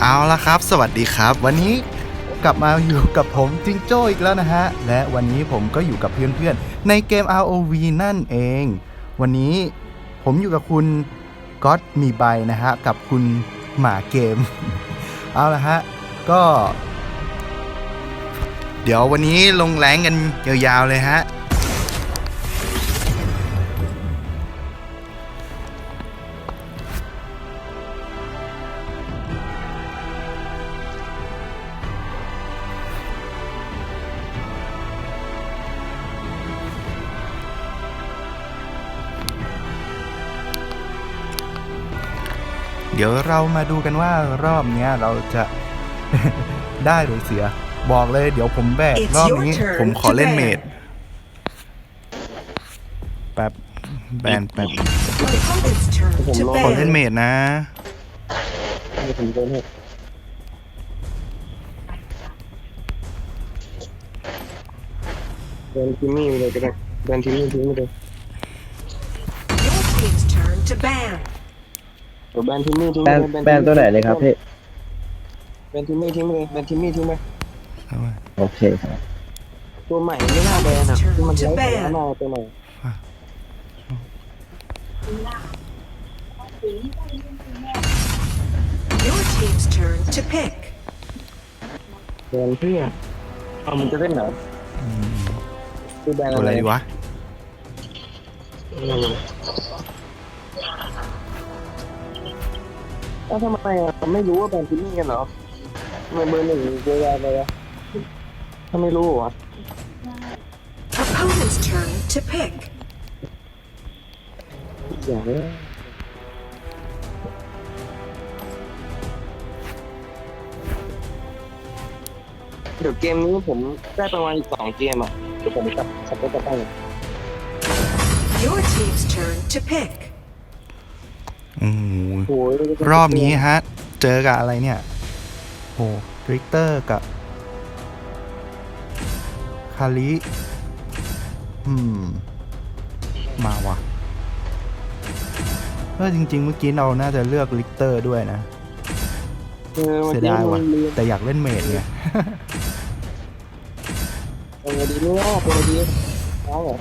เอาละครับ สวัสดีครับ วันนี้กลับมาอยู่กับผมจิงโจ้อีกแล้วนะฮะ และวันนี้ผมก็อยู่กับเพื่อนๆ ในเกม ROV นั่นเอง วันนี้ผมอยู่กับคุณก๊อตมีใบนะฮะ กับคุณหมาเกม เอาละฮะ ก็ เดี๋ยววันนี้ลงแรงกันยาวๆเลยฮะ เดี๋ยวเรามาดูกันว่ารอบเนี้ยเราจะ ได้หรือเสีย บอกเลยเดี๋ยวผมแบก It's รอบ your นี้ turn ผมขอเล่น to เม ban ดแป๊บแบนแป๊บ Opponent's turn to ขอเล่น ban. เมดนะ ให้ผมโดนให้แบนทิมมี่ไปเลยก็ได้แบนทิมมี่ทิ้งไปเลย Your team's turn to ban. เดี๋ยวแบนทิมมี่ทิ้งแบไปนเลยแบนตัวไหนเลยครับพี่ แบนทิมมี่ทิ้งไปเลยแบนทิมมี่ทิ้งไปโอเคครับ ตัวใหม่ไม่น่าแบนอะที่มันใช้ตัวหน้าตัวใหม่ Your team's turn to pick. แบนเพื่อเอามันจะเล่นเหรอคือแบนตัวอะอะไรไรดีวะ แล้วทำไมอะไม่รู้ว่าแบนทิมมี่กันเหรอทำไมเบอร์หนึ่งเจอแบนไปวะถ้าไม่รู้เหรอ Opponent's turn to pick. อย่างนี้เดี๋ยวเกมนี้ผมได้ประมาณอีกสองเกมอะเดี๋ยวผมกลับขับรถกลับบ้าน Your team's turn to pick. โอ้โหโอ้ย รอบนี้ฮะ เจอกับอะไรเนี่ยโอ้ริกเตอร์กับคาริอืม มาวะเออจริง ๆ เมื่อกี้เราน่าจะเลือกลิกเตอร์ด้วยนะเออวันเสียนี้ดายมัว่ะนลืมแต่อยากเล่นเมดเนี่ยเอาไงดีไม่ว่าตัวดีเอาเหรอ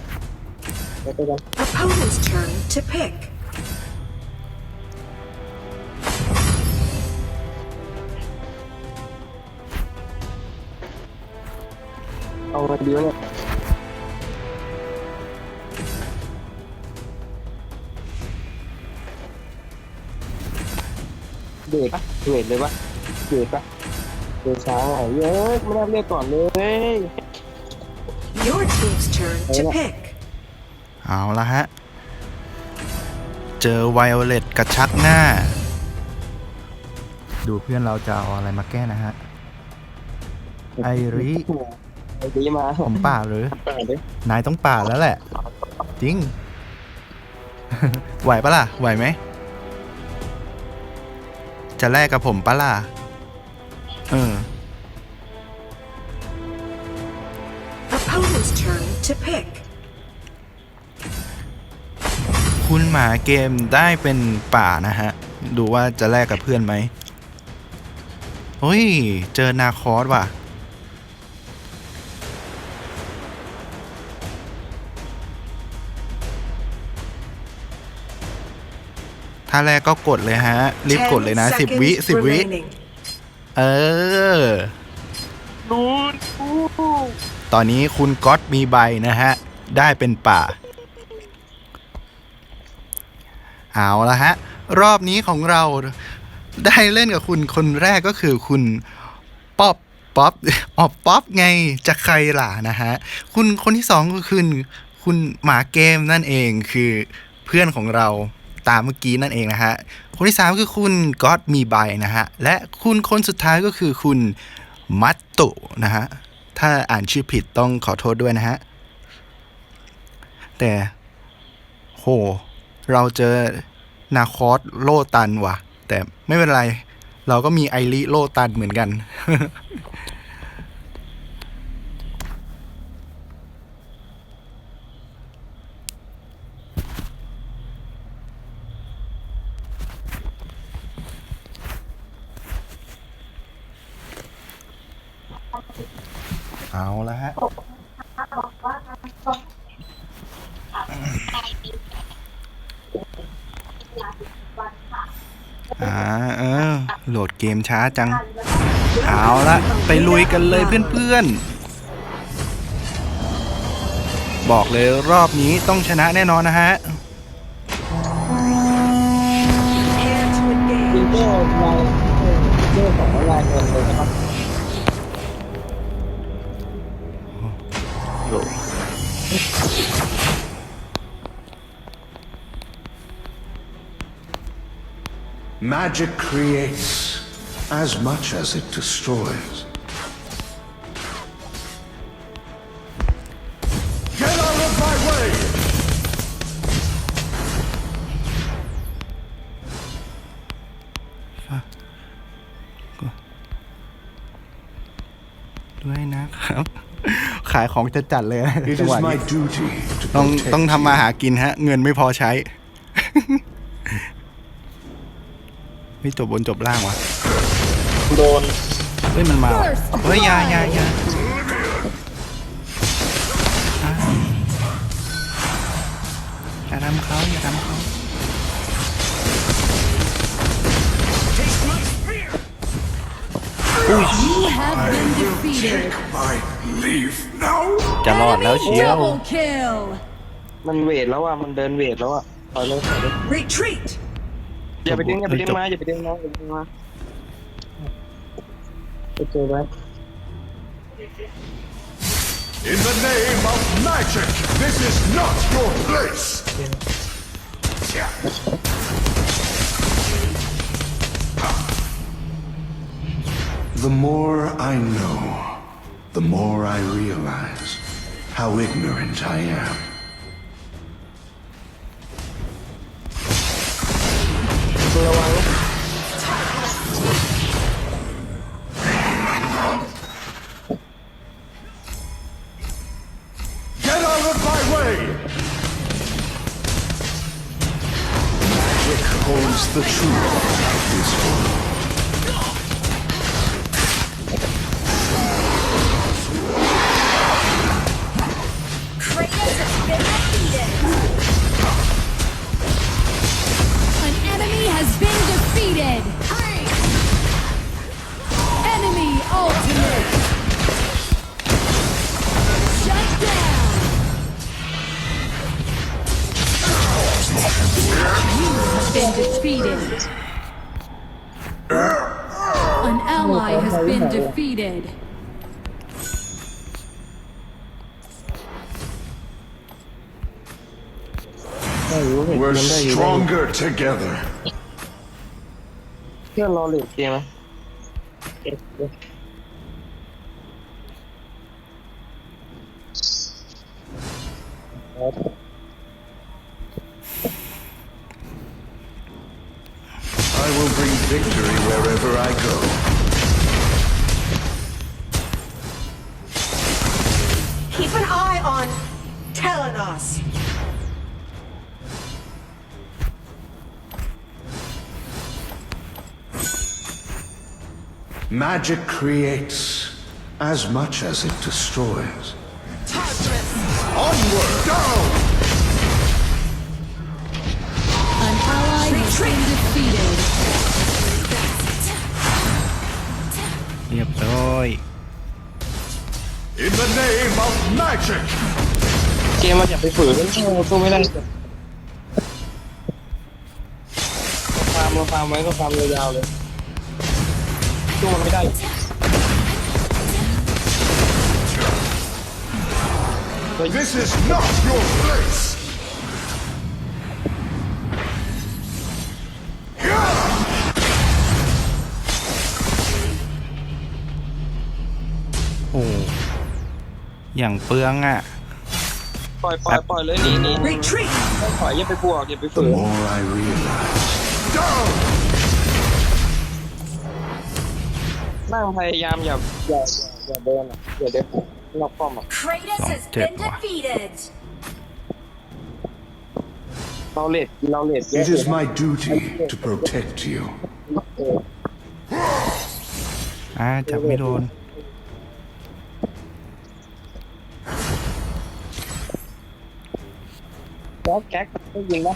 ไปไปกัน Opponent's turn to pick. เอาไงดีวะเนี่ยเบรกปะเบรกเลยปะเบรกปะเบรกช้าอะเยอะไม่ได้เรียกก่อนเลย Your team's turn to pick. เอาละฮะ เจอไวโอเลตกระชักหน้า ดูเพื่อนเราจะเอาอะไรมาแก้นะฮะ ไอริไอ้ ดีมาผมป่าหรือป่าดินายต้องป่าแล้วแหละ จริง ไหวปะล่ะ ไหวไหม จะแลกกับผมปะล่ะ เออ Opponent's turn to pick. คุณหมาเกมได้เป็นป่านะฮะ ดูว่าจะแลกกับเพื่อนไหมเฮ้ย เจอนาคอสว่ะ ถ้าแรกก็กดเลยฮะ รีบกดเลยนะ10สิบวิ seconds สิบวิ remaining. เออ นูนตอนนี้คุณก๊อตมีใบนะฮะ ได้เป็นป่า เอาละฮะ รอบนี้ของเราได้เล่นกับคุณคนแรกก็คือคุณป๊อปป๊อปออป๊อปไงจะใครล่ะนะฮะ คุณคนที่สองก็คือคุณหมาเกมนั่นเองคือเพื่อนของเรา ตามเมื่อกี้นั่นเองนะฮะ คนที่สามคือคุณก๊อตมีใบนะฮะ และคุณคนสุดท้ายก็คือคุณมัตตุนะฮะ ถ้าอ่านชื่อผิดต้องขอโทษด้วยนะฮะ แต่โห เราเจอนาคอสโลตันว่ะ แต่ไม่เป็นไร เราก็มีไอริโลตันเหมือนกัน เอาละฮะอ่าเออ โหลดเกมช้าจัง เอาละไปลุยกันเลยเพื่อนๆ บอกเลยรอบนี้ต้องชนะแน่นอนนะฮะ Prepare to จริง engage. ก็รายเรื่องของรายเงินเลยนะครับ Magic creates as much as it destroys. Get out of my way! ด้วยนะครับ ขายของจะจัดเลยนะ It จัง is หวะ my นี้ duty to ต้อง protect ต้องทำมาหากินฮะ เงินไม่พอใช้ ไม่จบบนจบล่างวะโดนเฮ้ยมันมาว่ะเฮ้ยอยาอยาอยาอ่าอย่าทำเขาอย่าทำเขา You have been defeated. my leave now. จะรอดแล้วเชียว Double kill. มันเวทแล้วอะ มันเดินเวทแล้วอะถอยเลยถอยเลย Retreat. อย่าไปดึงอย่าไปดึงมาอย่าไปดึงมาอย่าไปดึงมาไปเจอไหม In the name of magic, this is not your place. The more I know, the more I realize how ignorant I am. ระวังนะ Get out of my way! Magic holds the truth of this world. Together. เพื่อนรอเลทเกมไหมเอ๊ะเอ๊ะ I will bring victory wherever I go. Keep an eye on Telenos. Magic creates as much as it destroys. Onward! Down! An ally has been defeated. เรียบร้อย In the name of magic! เกมมันอย่าไปฝืนเราสู้ไม่ได้เราฟาร์มเราฟาร์มไว้ก็ฟาร์มยาวๆเลย สู้มันไม่ได้ This is not your place! โอ้อย่างเปลืองอะ ปล่อยปล่อยปล่อยเลยหนี่นี่ Retreat. ถอยอย่าไปบวกอย่าไป The ฝืน more I realize. Down! นั่งพยายามอย่าอย่าอย่าเดินอะอย่าเดินนอกป้อมอ่ะ Kratos has been defeated. เราเลดเราเลดเยอะ It เกิ is น my duty to protect you. เอออ่าจับไม่โดน แล้วแก๊กไม่ยิงนะ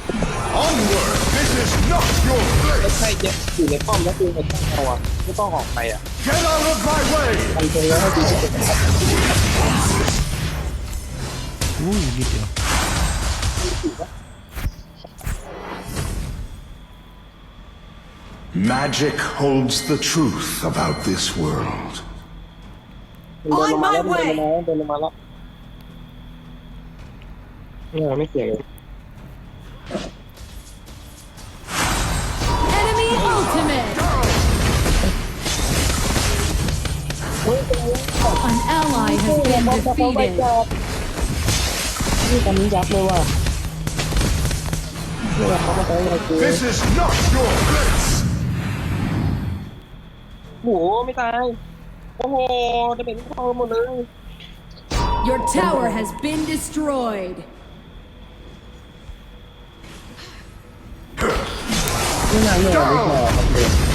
Onward! This is not your ไม่ place! ใช่เยอะอยู่ในป้อมแล้วคือมันต้องเอาอะไม่ต้องออกไปอ่ะ Get out of my way! ทำตรงนี้ให้ดีที่สุดอุ้ยนิดเดียว Magic holds the truth about this world. เดิน รกู This is not your place! โอ้โหไม่ตาย โอ้โห จะเป็นทองหมดเลย Your tower has been destroyed. นี่นายเนี่ยไม่พอครับ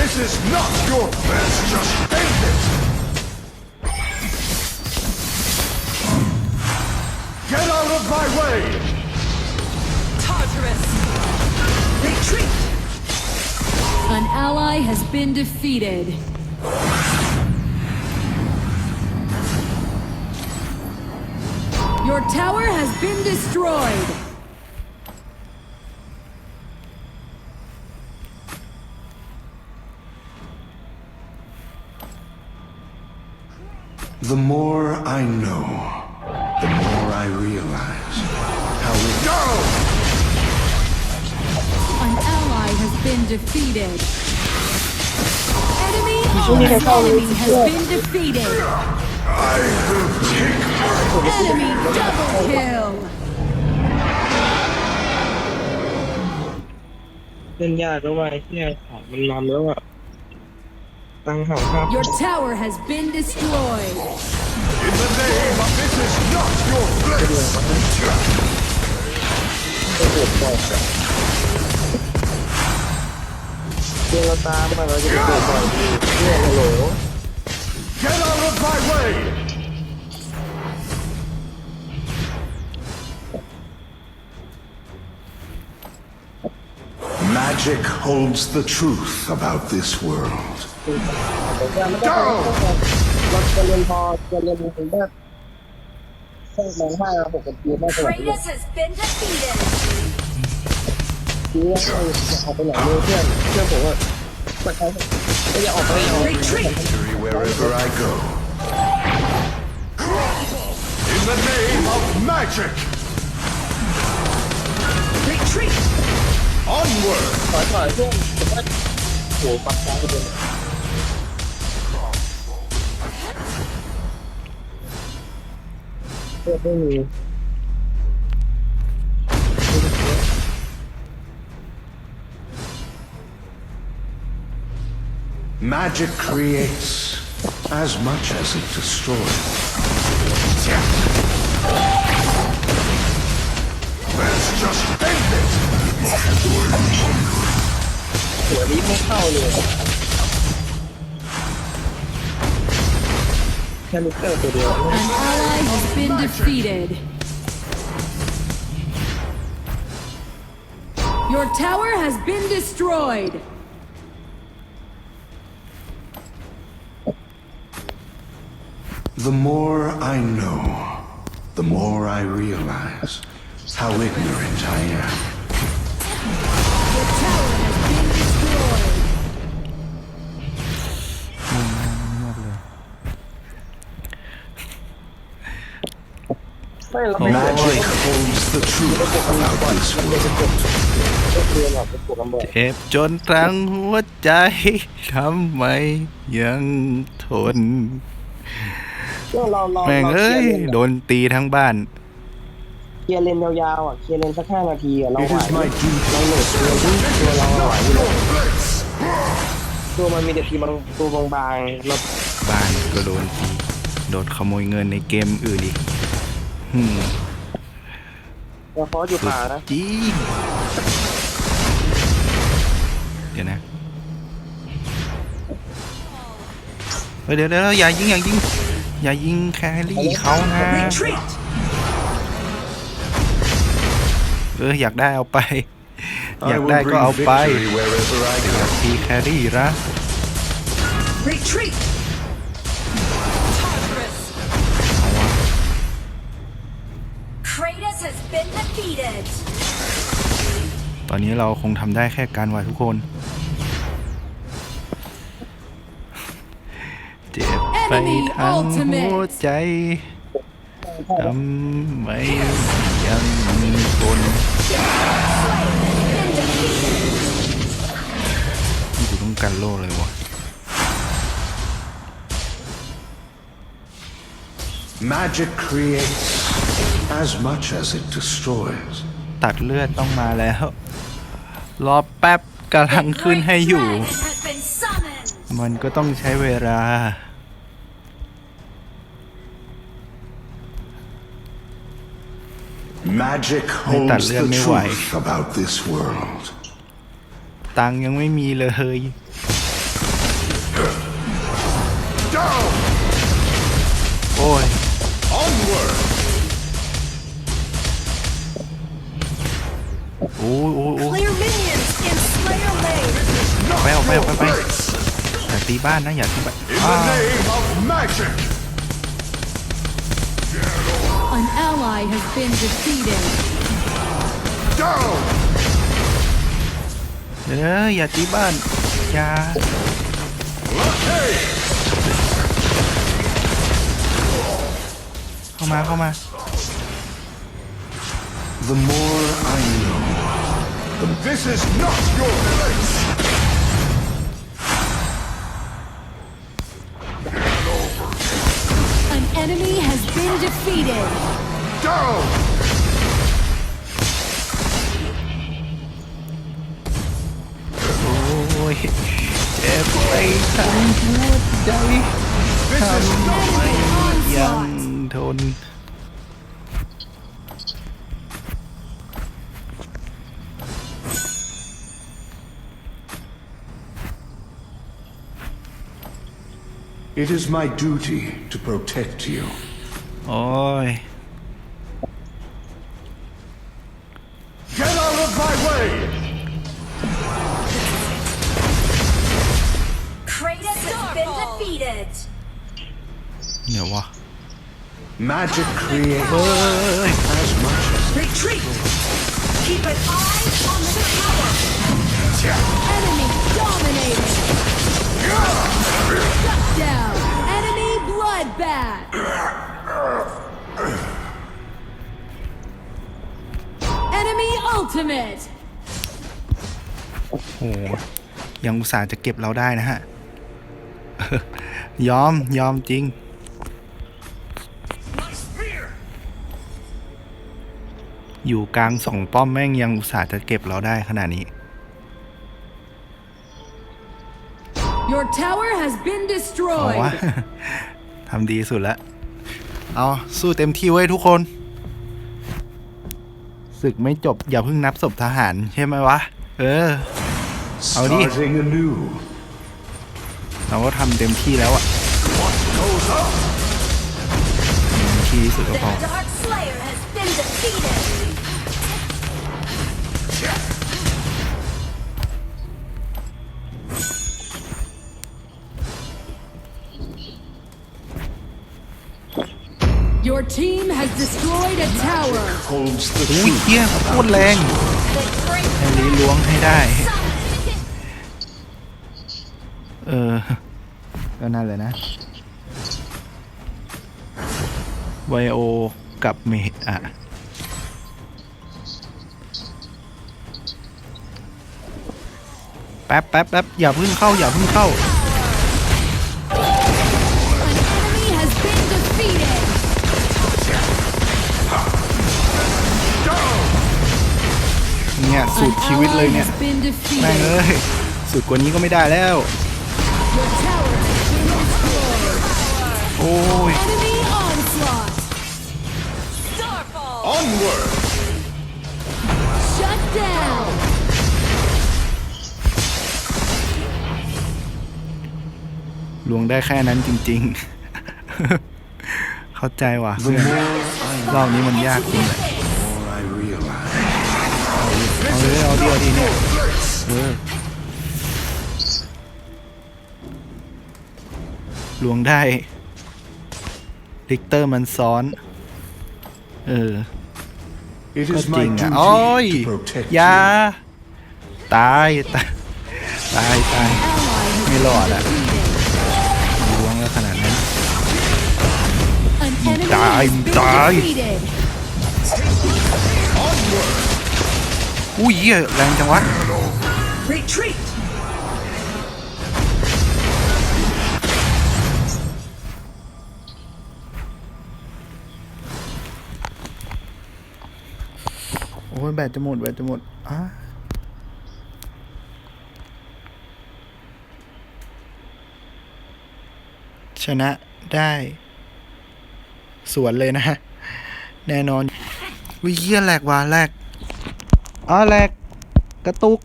This is not your place! Just end it! Get out of my way! Tartarus! Retreat! An ally has been defeated. Your tower has been destroyed. The more I know, the more I realize how we go! An ally has been defeated. Enemy enemy has been defeated. I will take my Enemy double kill. เล่นยากแล้วว่ะไอ้เนี่ยของมันนำแล้วอ่ะ ตั้งเห่าภาพ Your tower has been destroyed. In the name of this is not your place! ก็เกิดบ่อยอะเจอเราตามมาเราจะไปเกิดบ่อยดีเนี่ยฮัลโหล Get out of my way! Magic holds the truth about this world. เราจะเรียนพอจะเรียนถึงแบบสักประมาณห้าหกปีน่าจะแบบ Kratos has been defeated! ทีว่าออกไปไหนเลยเพื่อนเพื่อนผมว่าปัดใช้ก็อย่าออกไปอย่าออก Retreat! Victory wherever I go. In the name of magic! Retreat! Onward! ถอยถอยเพื่อนผมว่าโหปัดใช้ไปเลย เพื่อนไม่มี Magic creates as much as it destroys. Let's just end it! หัวนี้ไม่เข้าเลยแค่ลูกเตอร์ตัวเดียว An ally has been defeated. Your tower has been destroyed. The more I know, the more I realize how ignorant I am. ไม่เราโอ้ไม่ Magic holds the truth about this world. ไม่เรียนหรอกเป็นปวดลำบากเจ็บจนทั้งหัวใจทำไมยังทน เราเราเราแม่งเราเอ้เคลียยร์เลนโดนตีทั้งบ้าน เคลียร์เลนยาวๆอะเคลียร์เลนสักห้านาทีอะเรา It ไหว is my duty เราโหลดตัวที่ตัวเราไหวอยู่แล้ว your place. ตัวมันมีแต่ทีบางตัวบางๆเราบ้านก็โดนตีโดนขโมยเงินในเกมอื่นอีก หืมเราฟอสอยู่ป่านะจริงดี๋ยวนะเฮ้ยเดี๋ยวเดี๋ยวอย่ายิงอย่ายิงอย่ายิงแครี่เขานะ Retreat! เอออยากได้เอาไป อยา I ก will ได้ก็ bring เอาไป victory wherever I go. ทีแครี่ละ Retreat! ตอนนี้เราคงทำได้แค่การไหวทุกคน เจ็บไปทั้งหัวใจทำไมยังทนนี่กูต้องกันโลเลยวะ Magic creates as much as it destroys. ตัดเลือดต้องมาแล้ว รอแป๊บกำลังขึ้นให้อยู่ Dragon has been summoned. มันก็ต้องใช้เวลา Magic May holds talle the ไม่ไหว truth about this world. ตังค์ยังไม่มีเลย Down! โอ้ย Onward! โอ้ยโอ้ย ไปออกไปอ Your อกไปไป place! อย่าตีบ้านนะอย่าตีบ้าน In อ้า the ว name of magic! An ally has been defeated. Down! เอออย่าตีบ้านอย่า Latte! เข้ามาเข้ามา The more I know. This is not your place! Been defeated. Down! โอ้ยเจ็บไปทั้งหัวใจ This is not ยังทน It is my duty to protect you. โอ้ย Get out of my way! Kratos has been defeated. เดี๋ยววะ Magic creates หยังอุตส่าห์จะเก็บเราได้นะฮะ ยอมยอมจริง อยู่กลางสองป้อมแม่งยังอุตส่าห์จะเก็บเราได้ขนาดนี้ Your tower has been เอา destroyed. วะทำดีสุดแล้วเอา สู้เต็มที่ไว้ยทุกคนศึกไม่จบอย่าเพิ่งนับศพทหารใช่ไหมวะ เออ เอาดิ starting anew. เราก็ทำเต็มที่แล้วอะ Goes up! เต็มที่ที่สุดก็ The พอ Dark Slayer has been defeated. Your team has destroyed a tower. Holds the อุ้ย truth. เฮียโคตรแรง The great แฮร์รี่ล้วงให้ได้ summoned. เออ ก็นั่นแหละนะไวโอ กับเมดอะแป๊บแป๊บแป๊บอย่าเพึ่งเข้า อย่าเพึ่งเข้า An enemy has been defeated. เนี่ยสูตร An ชีวิตเลย ally เนี่ย has been แม่ง defeated. เอ้ย สุดกว่านี้ก็ไม่ได้แล้ว ลวงได้แค่นั้นจริง ๆ เข้าใจว่ะเพื่อนรอบนี้มันยากจริงเลยเอาเลยเอาดีเอดีเนี่ย ลวงได้ลิกเตอร์มันซ้อน เออ It ก็ is จริ my ง duty อะ โอ้ย to protect อยา you. ตายตาย ตาย ตาย Ally has ไม่รอด been อะ defeated. ลวงแล้วขนาดนั้น An enemy Die, has been die. defeated. อุ้ยเหี้ยแรงจังวะ แบตจะหมดแบตจะหมดอะชนะได้สวนเลยนะ แน่นอนวิเยี่ยแหลกว่ะแหลกอ๋อแหลกกระตุก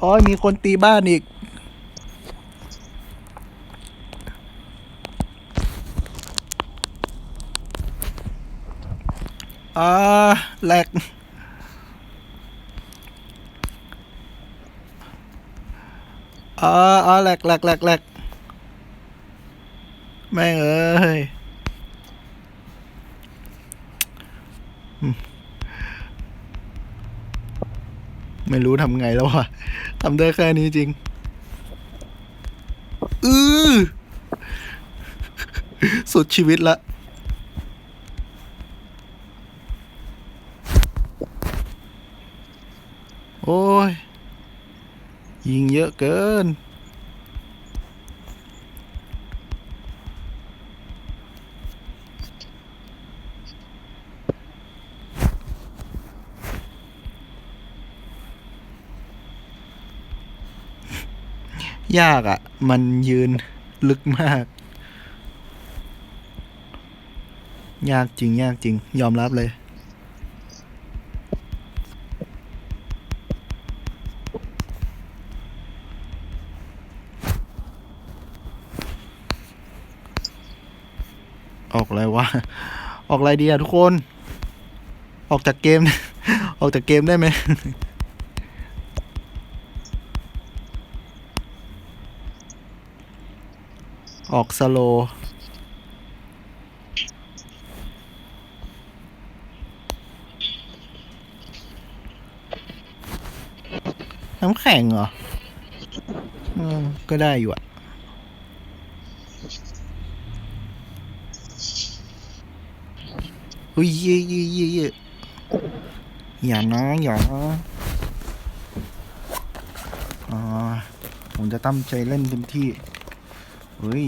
อ๋อมีคนตีบ้านอีก อ่าแหลกอ่าอ่าแหลกแหลกแหลกแหลกแม่งเอ้ยไม่รู้ทำไงแล้ววะทำได้แค่นี้จริง อือสุดชีวิตละ โอ้ย ยิงเยอะเกิ น ยากอะ่ะ มันยืนลึกมาก ยากจริง ยากจริง ยอมรับเลย ออกอะไรวะ ออกอะไรดีอะทุกคน ออกจากเกม ออกจากเกมได้ไหมออกสโลน้ำแข็งเหรอเออก็ได้อยู่อะ อุ้ยเย่เย่เย่เย่อย่านะอย่านะอ่าผมจะตั้งใจเล่นเต็มที่ เฮ้ย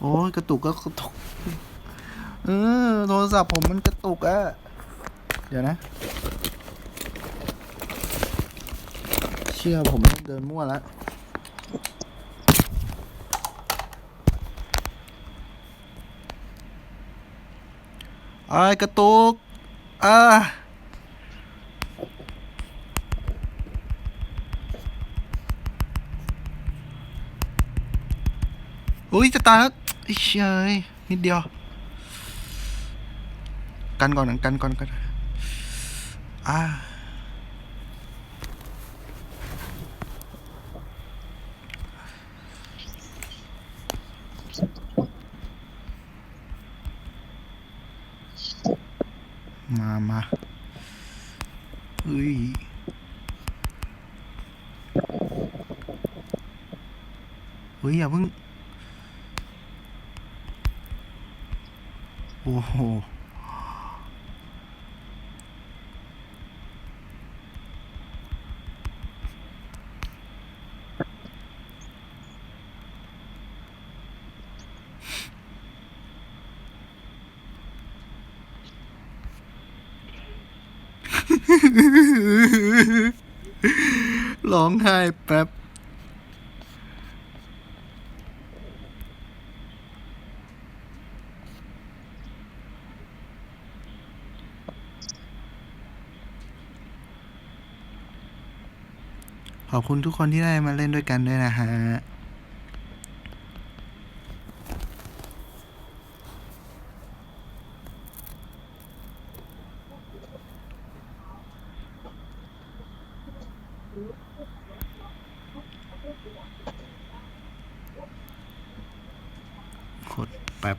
โอ้ยกระตุกก็กระตุก เออ โทรศัพท์ผมมันกระตุกอะเดี๋ยวนะ เชื่อผมเดินมั่วแล้ว ไอ้กระตุกอ่าอุ้ยจะตายแล้วไอ้เชยนิดเดียว กันก่อนนะกันก่อนกันอ่า มามาเฮ้ยเฮ้ยอย่าเพิ่ง โอ้โห ร้องไห้แป๊บ ขอบคุณทุกคนที่ได้มาเล่นด้วยกันด้วยนะฮะ กดแป๊บ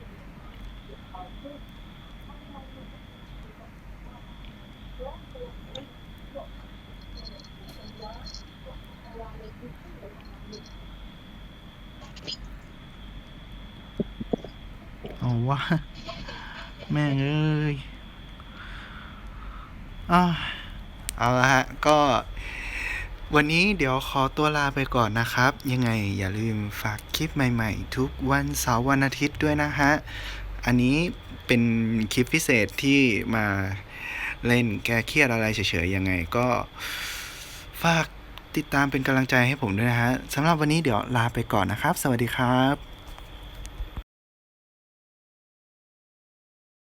เอาวะแม่งเอ้ยอ่าเอาละฮะ ก็ วันนี้เดี๋ยวขอตัวลาไปก่อนนะครับ ยังไงอย่าลืมฝากคลิปใหม่ๆ ทุกวันเสาร์วันอาทิตย์ด้วยนะฮะ อันนี้เป็นคลิปพิเศษที่มาเล่นแก้เครียดอะไรเฉยๆยังไงก็ฝากติดตามเป็นกำลังใจให้ผมด้วยนะฮะสำหรับวันนี้เดี๋ยวลาไปก่อนนะครับ สวัสดีครับ